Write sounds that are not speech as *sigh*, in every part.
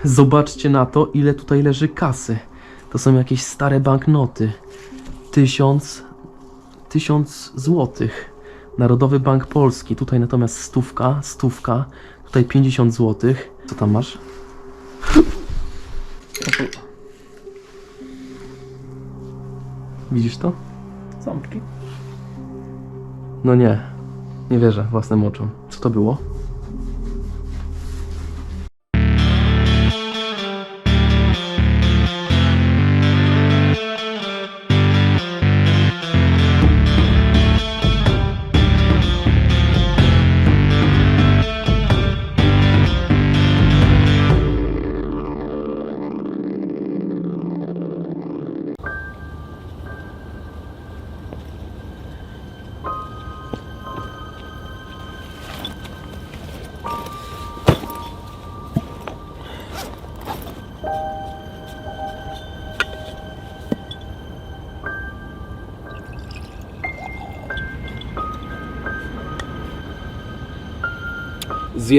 *laughs* Zobaczcie na to, ile tutaj leży kasy. To są jakieś stare banknoty. Tysiąc, tysiąc złotych. Narodowy Bank Polski. Tutaj natomiast stówka, stówka. Tutaj 50 złotych. Co tam masz? Widzisz to? Ząbki. No nie. Nie wierzę własnym oczom. Co to było? Z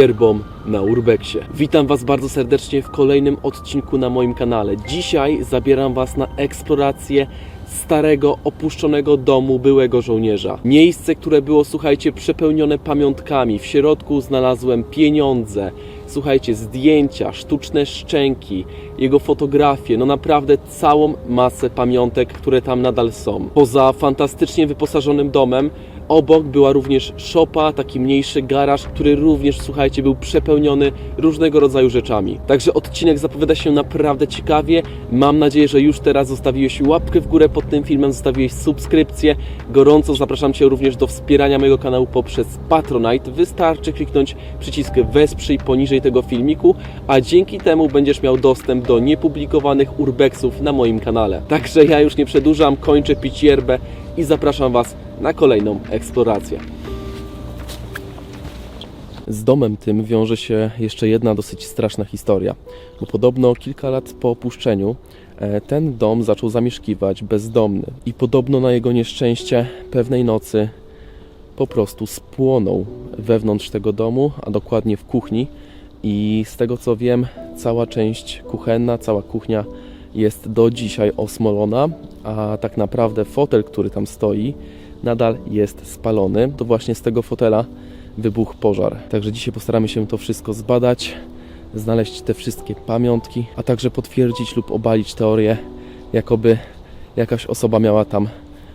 na Urbexie. Witam Was bardzo serdecznie w kolejnym odcinku na moim kanale. Dzisiaj zabieram Was na eksplorację starego, opuszczonego domu byłego żołnierza. Miejsce, które było, słuchajcie, przepełnione pamiątkami. W środku znalazłem pieniądze, słuchajcie, zdjęcia, sztuczne szczęki, jego fotografie, no naprawdę całą masę pamiątek, które tam nadal są. Poza fantastycznie wyposażonym domem, Obok była również szopa, taki mniejszy garaż, który również, słuchajcie, był przepełniony różnego rodzaju rzeczami. Także odcinek zapowiada się naprawdę ciekawie. Mam nadzieję, że już teraz zostawiłeś łapkę w górę pod tym filmem, zostawiłeś subskrypcję. Gorąco zapraszam Cię również do wspierania mojego kanału poprzez Patronite. Wystarczy kliknąć przycisk wesprzyj poniżej tego filmiku, a dzięki temu będziesz miał dostęp do niepublikowanych urbexów na moim kanale. Także ja już nie przedłużam, kończę pić yerbę i zapraszam Was na kolejną eksplorację. Z domem tym wiąże się jeszcze jedna dosyć straszna historia, bo podobno kilka lat po opuszczeniu e, ten dom zaczął zamieszkiwać bezdomny i podobno na jego nieszczęście pewnej nocy po prostu spłonął wewnątrz tego domu, a dokładnie w kuchni i z tego co wiem, cała część kuchenna, cała kuchnia jest do dzisiaj osmolona, a tak naprawdę fotel, który tam stoi, nadal jest spalony. To właśnie z tego fotela wybuchł pożar. Także dzisiaj postaramy się to wszystko zbadać, znaleźć te wszystkie pamiątki, a także potwierdzić lub obalić teorię, jakoby jakaś osoba miała tam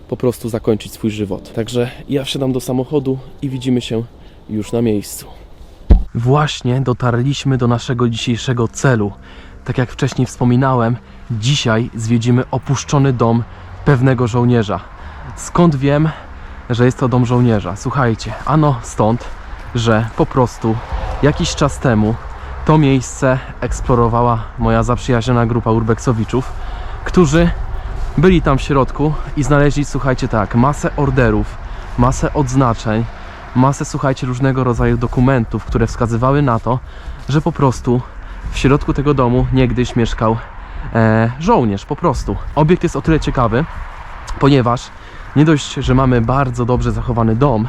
po prostu zakończyć swój żywot. Także ja wsiadam do samochodu i widzimy się już na miejscu. Właśnie dotarliśmy do naszego dzisiejszego celu. Tak jak wcześniej wspominałem, dzisiaj zwiedzimy opuszczony dom pewnego żołnierza. Skąd wiem, że jest to dom żołnierza? Słuchajcie, ano stąd, że po prostu jakiś czas temu to miejsce eksplorowała moja zaprzyjaźniona grupa urbexowiczów, którzy byli tam w środku i znaleźli, słuchajcie, tak, masę orderów, masę odznaczeń, masę, słuchajcie, różnego rodzaju dokumentów, które wskazywały na to, że po prostu w środku tego domu niegdyś mieszkał e, żołnierz, po prostu. Obiekt jest o tyle ciekawy, ponieważ nie dość, że mamy bardzo dobrze zachowany dom,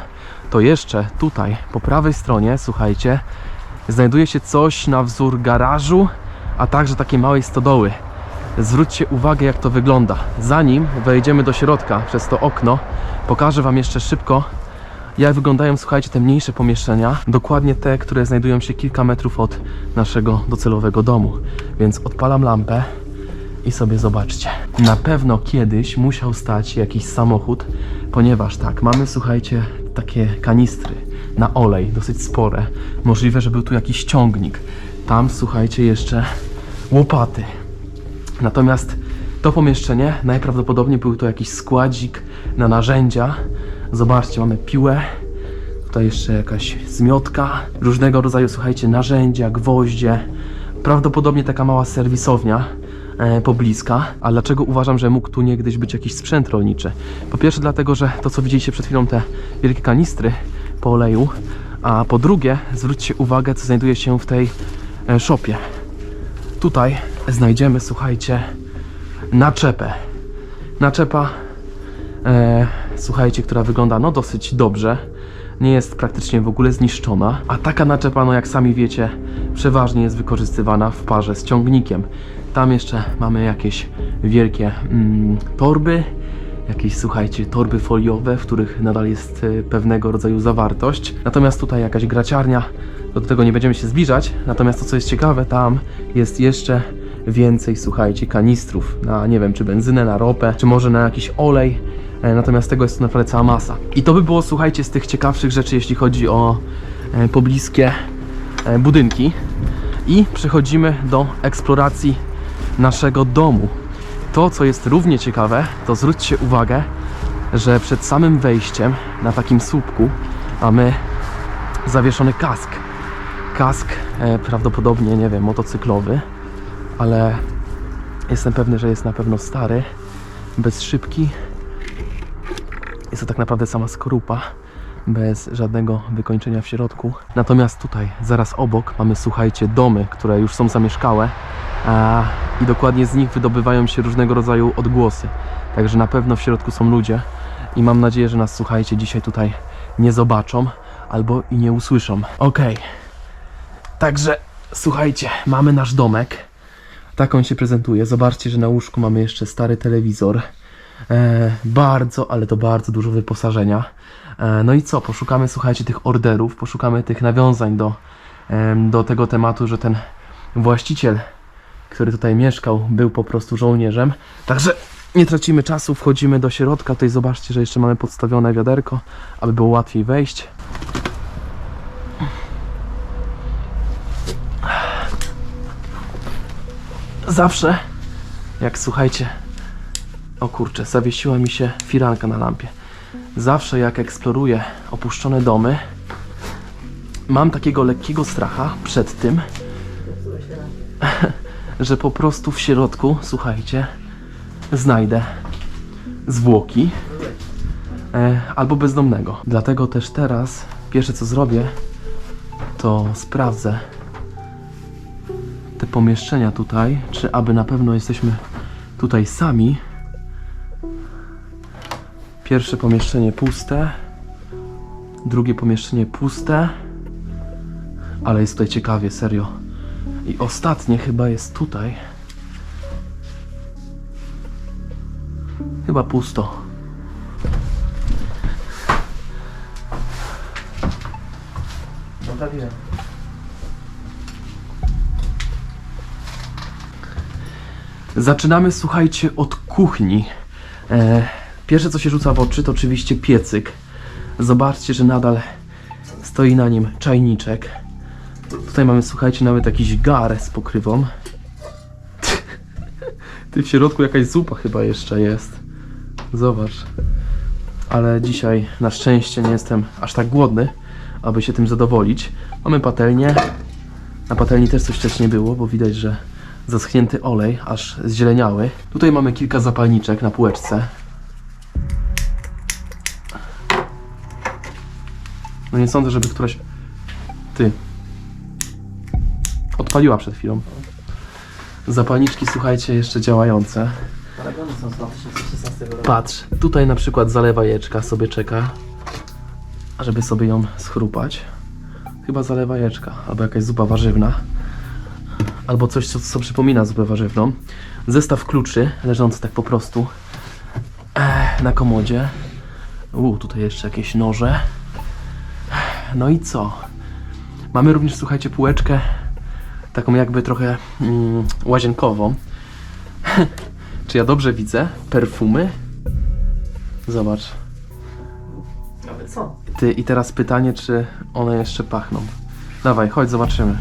to jeszcze tutaj, po prawej stronie, słuchajcie, znajduje się coś na wzór garażu, a także takiej małej stodoły. Zwróćcie uwagę, jak to wygląda. Zanim wejdziemy do środka przez to okno, pokażę Wam jeszcze szybko, jak wyglądają, słuchajcie, te mniejsze pomieszczenia. Dokładnie te, które znajdują się kilka metrów od naszego docelowego domu. Więc odpalam lampę i sobie zobaczcie. Na pewno kiedyś musiał stać jakiś samochód, ponieważ tak, mamy, słuchajcie, takie kanistry na olej, dosyć spore. Możliwe, że był tu jakiś ciągnik. Tam, słuchajcie, jeszcze łopaty. Natomiast to pomieszczenie najprawdopodobniej był to jakiś składzik na narzędzia. Zobaczcie, mamy piłę, tutaj jeszcze jakaś zmiotka, różnego rodzaju, słuchajcie, narzędzia, gwoździe. Prawdopodobnie taka mała serwisownia pobliska. A dlaczego uważam, że mógł tu niegdyś być jakiś sprzęt rolniczy? Po pierwsze dlatego, że to co widzieliście przed chwilą, te wielkie kanistry po oleju, a po drugie zwróćcie uwagę, co znajduje się w tej e, szopie. Tutaj znajdziemy, słuchajcie, naczepę. Naczepa, e, słuchajcie, która wygląda no dosyć dobrze. nie jest praktycznie w ogóle zniszczona, a taka naczepa, no jak sami wiecie, przeważnie jest wykorzystywana w parze z ciągnikiem. Tam jeszcze mamy jakieś wielkie mm, torby, jakieś, słuchajcie, torby foliowe, w których nadal jest e, pewnego rodzaju zawartość. Natomiast tutaj jakaś graciarnia, do tego nie będziemy się zbliżać. Natomiast to, co jest ciekawe, tam jest jeszcze więcej, słuchajcie, kanistrów na, nie wiem, czy benzynę, na ropę, czy może na jakiś olej. E, Natomiast tego jest tu naprawdę cała masa. I to by było, słuchajcie, z tych ciekawszych rzeczy, jeśli chodzi o e, pobliskie e, budynki. I przechodzimy do eksploracji naszego domu. To, co jest równie ciekawe, to zwróćcie uwagę, że przed samym wejściem na takim słupku mamy zawieszony kask. Kask e, prawdopodobnie, nie wiem, motocyklowy, ale jestem pewny, że jest na pewno stary, bez szybki. Jest to tak naprawdę sama skorupa, bez żadnego wykończenia w środku. Natomiast tutaj, zaraz obok, mamy, słuchajcie, domy, które już są zamieszkałe i dokładnie z nich wydobywają się różnego rodzaju odgłosy. Także na pewno w środku są ludzie i mam nadzieję, że nas, słuchajcie, dzisiaj tutaj nie zobaczą albo i nie usłyszą. Okej. Także słuchajcie, mamy nasz domek. Tak on się prezentuje. Zobaczcie, że na łóżku mamy jeszcze stary telewizor. E, bardzo, ale to bardzo dużo wyposażenia. E, no i co? Poszukamy, słuchajcie, tych orderów, poszukamy tych nawiązań do, em, do tego tematu, że ten właściciel, który tutaj mieszkał, był po prostu żołnierzem. Także nie tracimy czasu, wchodzimy do środka. Tutaj zobaczcie, że jeszcze mamy podstawione wiaderko, aby było łatwiej wejść. Zawsze, jak słuchajcie, o kurczę, zawiesiła mi się firanka na lampie. Zawsze jak eksploruję opuszczone domy, mam takiego lekkiego stracha przed tym, *laughs* że po prostu w środku, słuchajcie, znajdę zwłoki e, albo bezdomnego. Dlatego też teraz pierwsze co zrobię, to sprawdzę te pomieszczenia tutaj, czy aby na pewno jesteśmy tutaj sami. Pierwsze pomieszczenie puste, drugie pomieszczenie puste, ale jest tutaj ciekawie, serio. I ostatnie chyba jest tutaj. Chyba pusto. No tak. Zaczynamy, słuchajcie, od kuchni. E, pierwsze, co się rzuca w oczy, to oczywiście piecyk. Zobaczcie, że nadal stoi na nim czajniczek. Tutaj mamy, słuchajcie, nawet jakiś gar z pokrywą. Ty w środku jakaś zupa chyba jeszcze jest. Zobacz. Ale dzisiaj na szczęście nie jestem aż tak głodny, aby się tym zadowolić. Mamy patelnię. Na patelni też coś wcześniej było, bo widać, że zaschnięty olej, aż zzieleniały. Tutaj mamy kilka zapalniczek na półeczce. No nie sądzę, żeby któraś... Ty. Odpaliła przed chwilą. Zapalniczki, słuchajcie, jeszcze działające. Paragony są z 2016 roku. Patrz, tutaj na przykład zalewajeczka sobie czeka, żeby sobie ją schrupać. Chyba zalewajeczka, albo jakaś zupa warzywna. Albo coś, co, co przypomina zupę warzywną. Zestaw kluczy, leżący tak po prostu eh, na komodzie. U, tutaj jeszcze jakieś noże. No i co? Mamy również, słuchajcie, półeczkę taką jakby trochę mm, łazienkową. *laughs* Czy ja dobrze widzę? Perfumy? Zobacz. Ale co? Ty, i teraz pytanie, czy one jeszcze pachną. Dawaj, chodź, zobaczymy.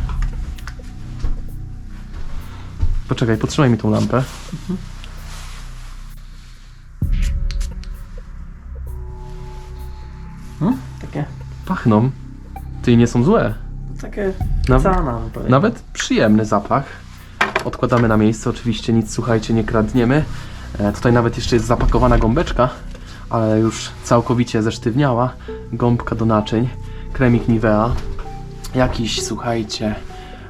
Poczekaj, podtrzymaj mi tą lampę. Hmm? Takie, Pachną. Ty, nie są złe. Takie Naw- cana. Nawet przyjemny zapach. Odkładamy na miejsce, oczywiście nic, słuchajcie, nie kradniemy. E, tutaj nawet jeszcze jest zapakowana gąbeczka, ale już całkowicie zesztywniała. Gąbka do naczyń, kremik Nivea, jakiś, słuchajcie,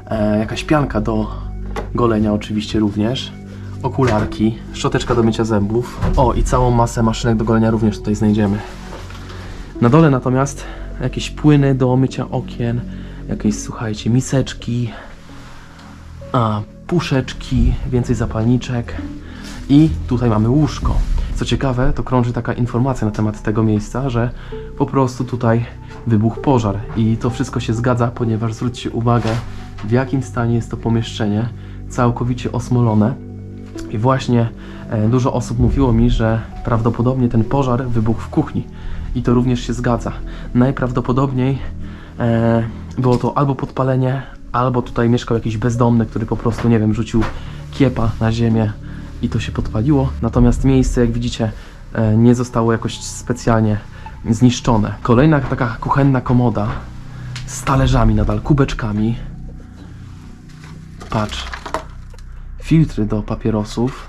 e, jakaś pianka do golenia oczywiście również, okularki, szczoteczka do mycia zębów. O, i całą masę maszynek do golenia również tutaj znajdziemy. Na dole natomiast jakieś płyny do mycia okien, jakieś, słuchajcie, miseczki, a, puszeczki, więcej zapalniczek i tutaj mamy łóżko. Co ciekawe, to krąży taka informacja na temat tego miejsca, że po prostu tutaj wybuchł pożar i to wszystko się zgadza, ponieważ zwróćcie uwagę, w jakim stanie jest to pomieszczenie, całkowicie osmolone. I właśnie e, dużo osób mówiło mi, że prawdopodobnie ten pożar wybuchł w kuchni. I to również się zgadza. Najprawdopodobniej e, było to albo podpalenie, albo tutaj mieszkał jakiś bezdomny, który po prostu, nie wiem, rzucił kiepa na ziemię i to się podpaliło. Natomiast miejsce, jak widzicie, e, nie zostało jakoś specjalnie zniszczone. Kolejna taka kuchenna komoda z talerzami nadal, kubeczkami. Patrz, filtry do papierosów.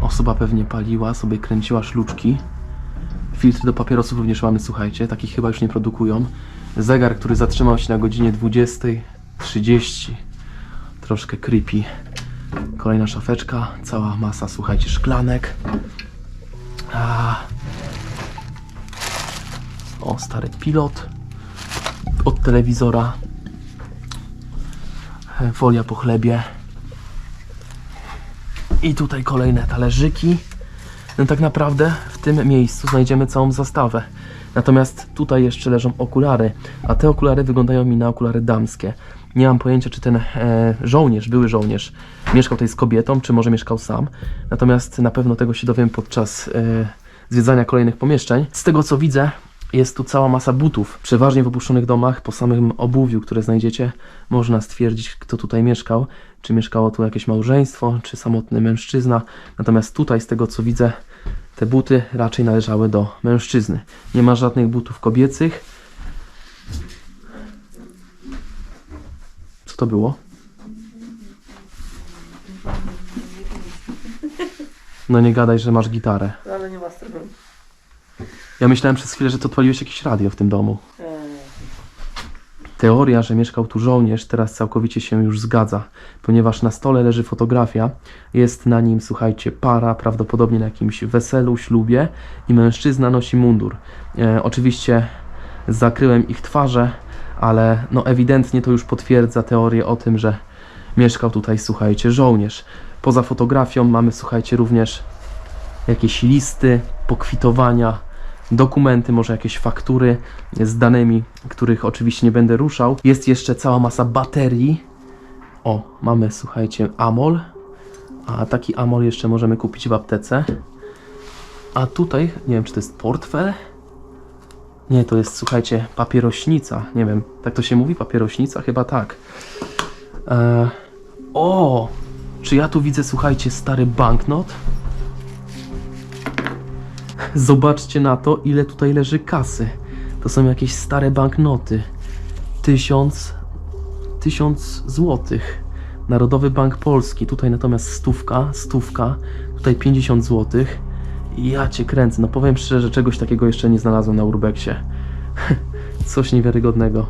Osoba pewnie paliła, sobie kręciła szluczki. Filtry do papierosów również mamy, słuchajcie, takich chyba już nie produkują. Zegar, który zatrzymał się na godzinie 20.30. Troszkę creepy. Kolejna szafeczka, cała masa, słuchajcie, szklanek. A... O, stary pilot od telewizora. E, Folia po chlebie. I tutaj kolejne talerzyki. No tak naprawdę w tym miejscu znajdziemy całą zastawę. Natomiast tutaj jeszcze leżą okulary, a te okulary wyglądają mi na okulary damskie. Nie mam pojęcia, czy ten e, żołnierz, były żołnierz, mieszkał tutaj z kobietą, czy może mieszkał sam. Natomiast na pewno tego się dowiem podczas e, zwiedzania kolejnych pomieszczeń. Z tego co widzę, jest tu cała masa butów. Przeważnie w opuszczonych domach, po samym obuwiu, które znajdziecie, można stwierdzić, kto tutaj mieszkał. Czy mieszkało tu jakieś małżeństwo, czy samotny mężczyzna. Natomiast tutaj, z tego co widzę, te buty raczej należały do mężczyzny. Nie ma żadnych butów kobiecych. Co to było? No nie gadaj, że masz gitarę. Ale nie ma. Ja myślałem przez chwilę, że to odpaliłeś jakieś radio w tym domu. Teoria, że mieszkał tu żołnierz, teraz całkowicie się już zgadza, ponieważ na stole leży fotografia. Jest na nim, słuchajcie, para, prawdopodobnie na jakimś weselu, ślubie i mężczyzna nosi mundur. E, oczywiście zakryłem ich twarze, ale no ewidentnie to już potwierdza teorię o tym, że mieszkał tutaj, słuchajcie, żołnierz. Poza fotografią mamy, słuchajcie, również jakieś listy, pokwitowania, dokumenty, może jakieś faktury z danymi, których oczywiście nie będę ruszał. Jest jeszcze cała masa baterii. O, mamy, słuchajcie, amol. A taki amol jeszcze możemy kupić w aptece. A tutaj, nie wiem, czy to jest portfel? Nie, to jest, słuchajcie, papierośnica. Nie wiem, tak to się mówi? Papierośnica? Chyba tak. E, o! Czy ja tu widzę, słuchajcie, stary banknot? Zobaczcie na to, ile tutaj leży kasy. To są jakieś stare banknoty. Tysiąc, tysiąc złotych. Narodowy Bank Polski. Tutaj natomiast stówka, stówka. Tutaj 50 złotych. Ja cię kręcę. No powiem szczerze, czegoś takiego jeszcze nie znalazłem na Urbexie. *laughs* Coś niewiarygodnego.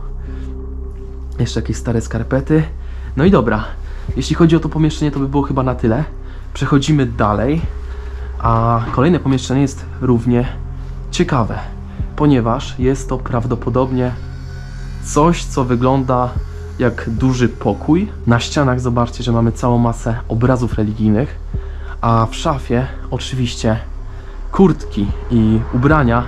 Jeszcze jakieś stare skarpety. No i dobra. Jeśli chodzi o to pomieszczenie, to by było chyba na tyle. Przechodzimy dalej. A kolejne pomieszczenie jest równie ciekawe, ponieważ jest to prawdopodobnie coś, co wygląda jak duży pokój. Na ścianach zobaczcie, że mamy całą masę obrazów religijnych, a w szafie oczywiście kurtki i ubrania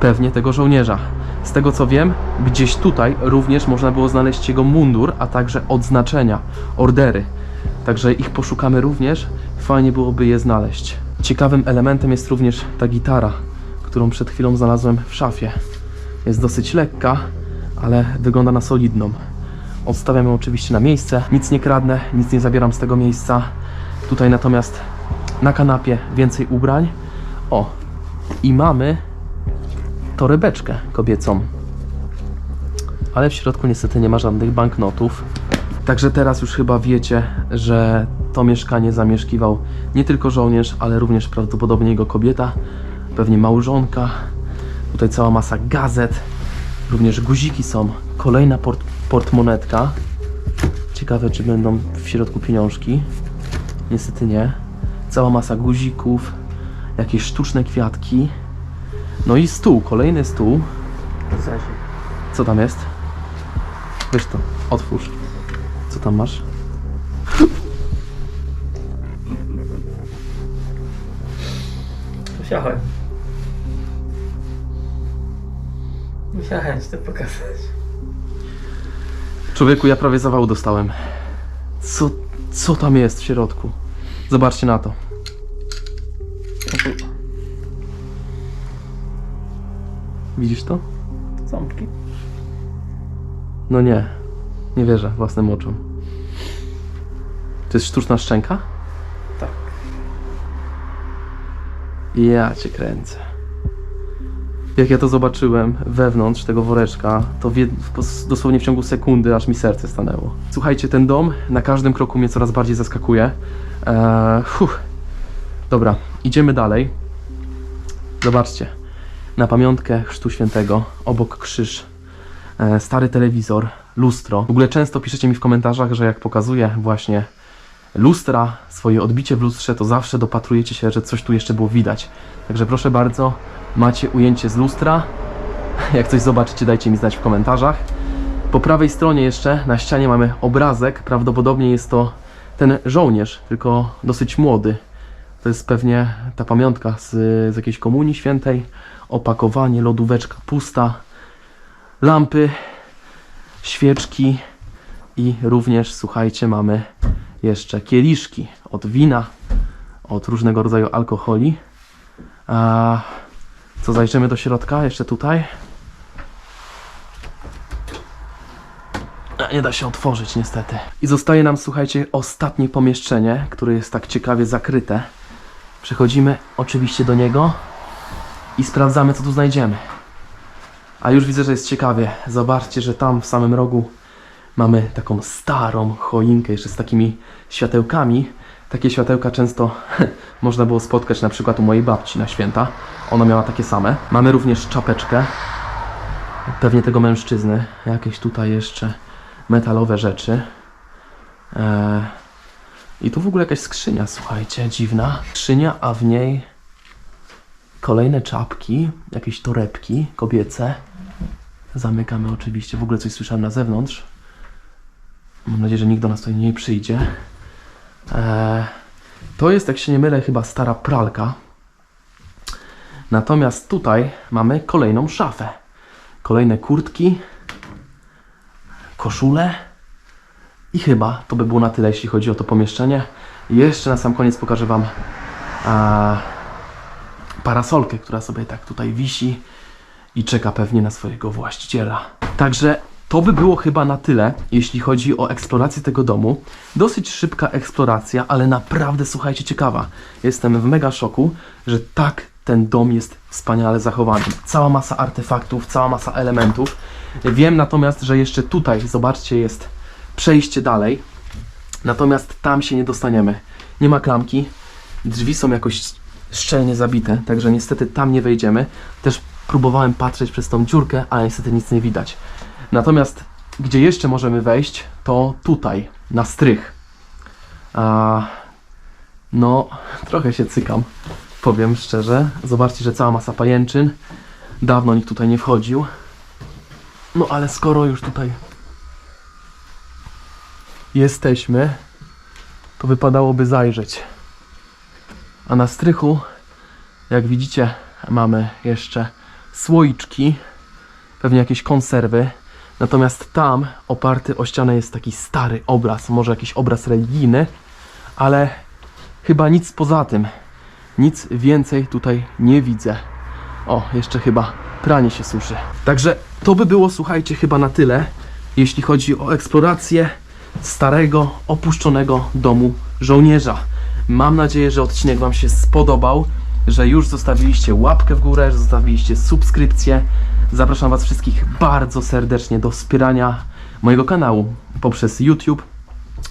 pewnie tego żołnierza. Z tego co wiem, gdzieś tutaj również można było znaleźć jego mundur, a także odznaczenia, ordery. Także ich poszukamy również. Fajnie byłoby je znaleźć. Ciekawym elementem jest również ta gitara, którą przed chwilą znalazłem w szafie. Jest dosyć lekka, ale wygląda na solidną. Odstawiam ją oczywiście na miejsce. Nic nie kradnę, nic nie zabieram z tego miejsca. Tutaj natomiast na kanapie więcej ubrań. O, i mamy torebeczkę kobiecą. Ale w środku niestety nie ma żadnych banknotów. Także teraz już chyba wiecie, że to mieszkanie zamieszkiwał nie tylko żołnierz, ale również prawdopodobnie jego kobieta, pewnie małżonka. Tutaj cała masa gazet, również guziki są. Kolejna port portmonetka. Ciekawe, czy będą w środku pieniążki. Niestety nie. Cała masa guzików, jakieś sztuczne kwiatki. No i stół, kolejny stół. Co tam jest? Wiesz to, otwórz. Tam masz? Musiałem. Musiałem ci to pokazać. Człowieku, ja prawie zawału dostałem. Co, co tam jest w środku? Zobaczcie na to. Widzisz to? Ząbki. No nie. Nie wierzę własnym oczom. To jest sztuczna szczęka? Tak. Ja cię kręcę. Jak ja to zobaczyłem wewnątrz tego woreczka, to w jed... dosłownie w ciągu sekundy aż mi serce stanęło. Słuchajcie, ten dom na każdym kroku mnie coraz bardziej zaskakuje. Eee, fuh. Dobra, idziemy dalej. Zobaczcie. Na pamiątkę Chrztu Świętego, obok krzyż, e, stary telewizor, lustro. W ogóle często piszecie mi w komentarzach, że jak pokazuję właśnie lustra, swoje odbicie w lustrze, to zawsze dopatrujecie się, że coś tu jeszcze było widać. Także proszę bardzo, macie ujęcie z lustra. *laughs* Jak coś zobaczycie, dajcie mi znać w komentarzach. Po prawej stronie jeszcze na ścianie mamy obrazek. Prawdopodobnie jest to ten żołnierz, tylko dosyć młody. To jest pewnie ta pamiątka z, z jakiejś komunii świętej. Opakowanie, lodóweczka pusta, lampy, świeczki i również, słuchajcie, mamy jeszcze kieliszki od wina, od różnego rodzaju alkoholi. A co zajrzymy do środka? Jeszcze tutaj. Nie da się otworzyć niestety. I zostaje nam, słuchajcie, ostatnie pomieszczenie, które jest tak ciekawie zakryte. Przechodzimy oczywiście do niego i sprawdzamy, co tu znajdziemy. A już widzę, że jest ciekawie. Zobaczcie, że tam w samym rogu mamy taką starą choinkę jeszcze z takimi światełkami. Takie światełka często *laughs* można było spotkać na przykład u mojej babci na święta. Ona miała takie same. Mamy również czapeczkę. Pewnie tego mężczyzny. Jakieś tutaj jeszcze metalowe rzeczy. Eee, I tu w ogóle jakaś skrzynia, słuchajcie, dziwna. Skrzynia, a w niej kolejne czapki, jakieś torebki kobiece. Zamykamy oczywiście. W ogóle coś słyszałem na zewnątrz. Mam nadzieję, że nikt do nas tutaj nie przyjdzie. Eee, to jest, jak się nie mylę, chyba stara pralka. Natomiast tutaj mamy kolejną szafę. Kolejne kurtki, koszule i chyba to by było na tyle, jeśli chodzi o to pomieszczenie. Jeszcze na sam koniec pokażę Wam a, parasolkę, która sobie tak tutaj wisi i czeka pewnie na swojego właściciela. Także to by było chyba na tyle, jeśli chodzi o eksplorację tego domu. Dosyć szybka eksploracja, ale naprawdę, słuchajcie, ciekawa. Jestem w mega szoku, że tak ten dom jest wspaniale zachowany. Cała masa artefaktów, cała masa elementów. Wiem natomiast, że jeszcze tutaj, zobaczcie, jest przejście dalej. Natomiast tam się nie dostaniemy. Nie ma klamki. Drzwi są jakoś szczelnie zabite, także niestety tam nie wejdziemy. Też próbowałem patrzeć przez tą dziurkę, ale niestety nic nie widać. Natomiast gdzie jeszcze możemy wejść, to tutaj, na strych. A, no, trochę się cykam, powiem szczerze. Zobaczcie, że cała masa pajęczyn. Dawno nikt tutaj nie wchodził. No ale skoro już tutaj jesteśmy, to wypadałoby zajrzeć. A na strychu, jak widzicie, mamy jeszcze słoiczki, pewnie jakieś konserwy. Natomiast tam oparty o ścianę jest taki stary obraz, może jakiś obraz religijny, ale chyba nic poza tym. Nic więcej tutaj nie widzę. O, jeszcze chyba pranie się suszy. Także to by było, słuchajcie, chyba na tyle, jeśli chodzi o eksplorację starego, opuszczonego domu żołnierza. Mam nadzieję, że odcinek Wam się spodobał, że już zostawiliście łapkę w górę, że zostawiliście subskrypcję. Zapraszam Was wszystkich bardzo serdecznie do wspierania mojego kanału poprzez YouTube.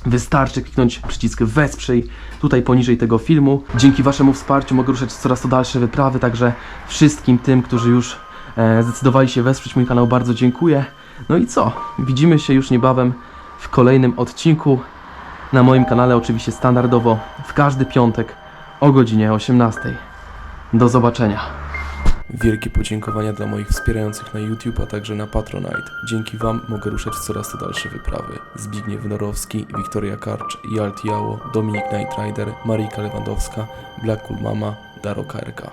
Wystarczy kliknąć przycisk wesprzyj tutaj poniżej tego filmu. Dzięki Waszemu wsparciu mogę ruszać coraz to dalsze wyprawy, także wszystkim tym, którzy już e, zdecydowali się wesprzeć mój kanał, bardzo dziękuję. No i co? Widzimy się już niebawem w kolejnym odcinku na moim kanale, oczywiście standardowo w każdy piątek o godzinie 18. Do zobaczenia. Wielkie podziękowania dla moich wspierających na YouTube, a także na Patronite. Dzięki Wam mogę ruszać w coraz to dalsze wyprawy. Zbigniew Norowski, Wiktoria Karcz, Jalt Jało, Dominik Nightrider, Marika Lewandowska, Black Cool Mama, Daro KRK.